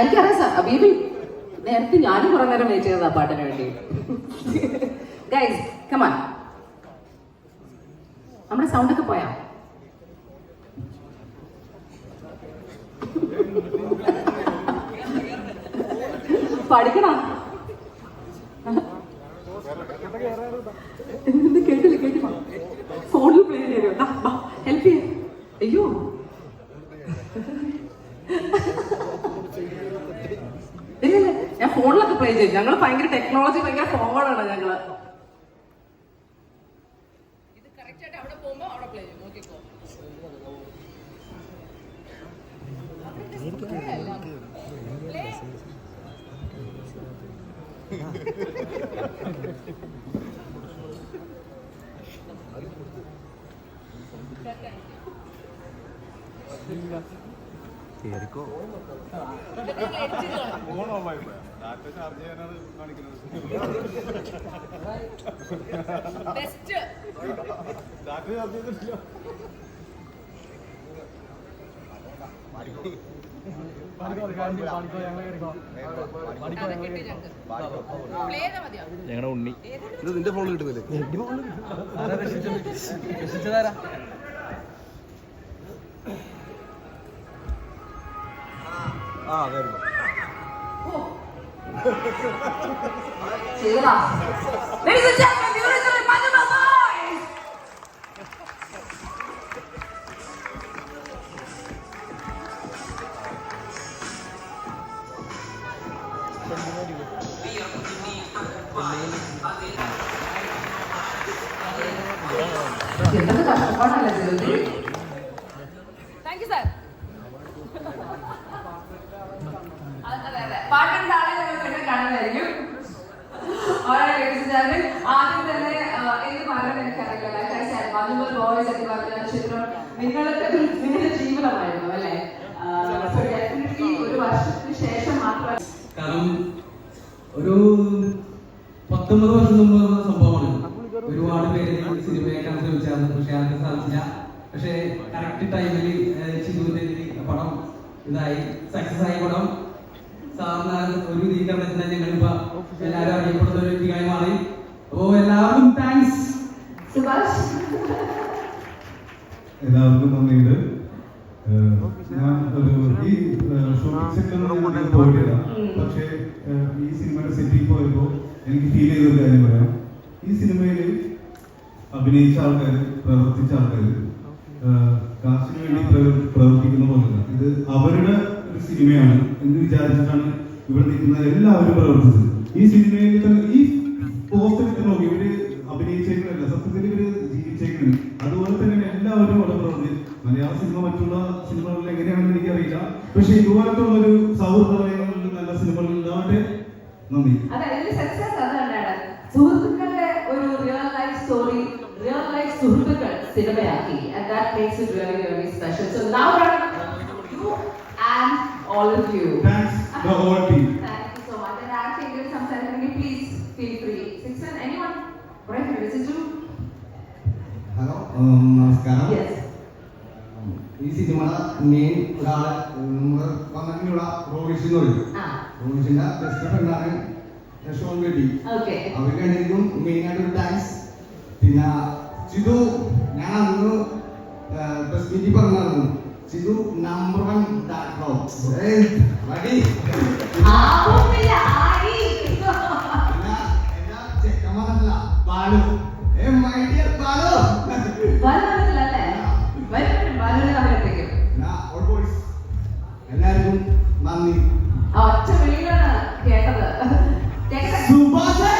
എനിക്കറിയാം സാർ. അബീബി നേരത്തെ ഞാനും കുറെ നേരം വെയിറ്റ് ചെയ്തതാ പാട്ടിന് വേണ്ടി. ഗൈസ് കമാൻ നമ്മുടെ സൗണ്ട് ഒക്കെ പോയാ. പഠിക്കണം? കേട്ടില്ല കേട്ടില്ല. ഫോണിൽ പ്ലേ ചെയ്തോ പ്ലേ ചെയ്യും. ഞങ്ങൾ ഭയങ്കര ടെക്നോളജി ഭയങ്കര ഫോർവേഡ് ആണ് ഞങ്ങൾ. കേറിക്കോ ഞങ്ങളുടെ ഉണ്ണി. ഇത് നിന്റെ ഫോണിൽ കിട്ടുന്നില്ലേ? ആ അതായിരുന്നു ചെയ്തതാ Ladies and gentlemen, the original Manila Boys! എന്തൊക്കെ കഷ്ടപ്പാടല്ലേ ജോലി പാട്ടിന്റെ ആളെ ഞങ്ങൾ കാണുന്നതായിരിക്കും. ആദ്യം തന്നെ എന്ത് പറയാൻ എനിക്കറിയില്ല. Like ബോയ്സ് എന്ന് പറഞ്ഞ ചിത്രം നിങ്ങളുടെ നിങ്ങളുടെ ജീവിതമായിരുന്നു അല്ലേ? ഒരു വർഷത്തിന് ശേഷം മാത്രം കാരണം ഒരു പത്തൊമ്പത് വർഷം മുമ്പ് സംഭവമാണ്. ഒരുപാട് പേര് ഈ സിനിമയെ കാണാൻ ശ്രമിച്ചായിരുന്നു പക്ഷെ അതിന് സാധിച്ചില്ല. പക്ഷെ കറക്റ്റ് ടൈമിൽ ചിന്നുവിന്റെ പടം ഇതായി സക്സസ് ആയി പടം എല്ലാവർക്കും നന്ദിയുണ്ട്. ഞാൻ ഒരു ഈ ഷൂട്ടിംഗ് സെക്ടറിൽ ഞാൻ പോയിട്ടില്ല. പക്ഷേ ഈ സിനിമയുടെ സെറ്റിൽ പോയപ്പോൾ എനിക്ക് ഫീൽ ചെയ്ത ഒരു കാര്യം പറയാം. ഈ സിനിമയിൽ അഭിനയിച്ച ആൾക്കാർ പ്രവർത്തിച്ച ആൾക്കാർ കാശിന് വേണ്ടി പ്രവർ- പ്രവർത്തിക്കുന്ന പോലല്ല ഇത് അവരുടെ ഒരു സിനിമയാണ് എന്ന് വിചാരിച്ചിട്ടാണ് ഇവിടെ നിൽക്കുന്ന എല്ലാവരും പ്രവർത്തിച്ചത്. ഈ സിനിമയിൽ തന്നെ സിനിമകളിൽ എങ്ങനെയാണെന്ന് എനിക്കറിയില്ല. പക്ഷെ ഇതുപോലത്തുള്ള ഒരു സൗഹൃദങ്ങളിൽ നല്ല സിനിമകൾ ഉണ്ടാവട്ടെ. നന്ദി. സുഹൃത്തുക്കളുടെ ഒരു real life story real life സുഹൃത്തുക്കൾ സിനിമയാക്കി. And that makes it really really special. So now you and all of you. Thanks the whole team thank you so much. And ആർക്കെങ്കിലും സംസാരിക്കണമെങ്കിൽ please feel free. Sixen, anyone? Right here is it you hello നമസ്കാരം. Yes. ഈ സിനിമയുടെ main ഒരാളെ വന്നിട്ടുള്ള റോഹിഷ് എന്ന് പറയും. ആ. റോഹിഷിന്റെ ബെസ്റ്റ് ഫ്രണ്ടാണ് യശോൻ ബേട്ടി okay. അവർക്ക് മെയിൻ ആയിട്ട് ഒരു താങ്ക്സ് പിന്നെ ചിതു ഞാൻ അന്ന് പ്രസ് മീറ്റിൽ പറഞ്ഞായിരുന്നു ചിതു നമ്പർ വൺ റെഡി പിന്നെ എല്ലാ ചെക്കന്മാരല്ല ബാലു. ഏ മൈ ഡിയർ ബാലു. വരുന്നില്ല അല്ലേ? വരും വരുന്ന എല്ലാവർക്കും നന്ദി. ഒറ്റ വിളിയിലാണ് കേട്ടത്. സുഭാഷേ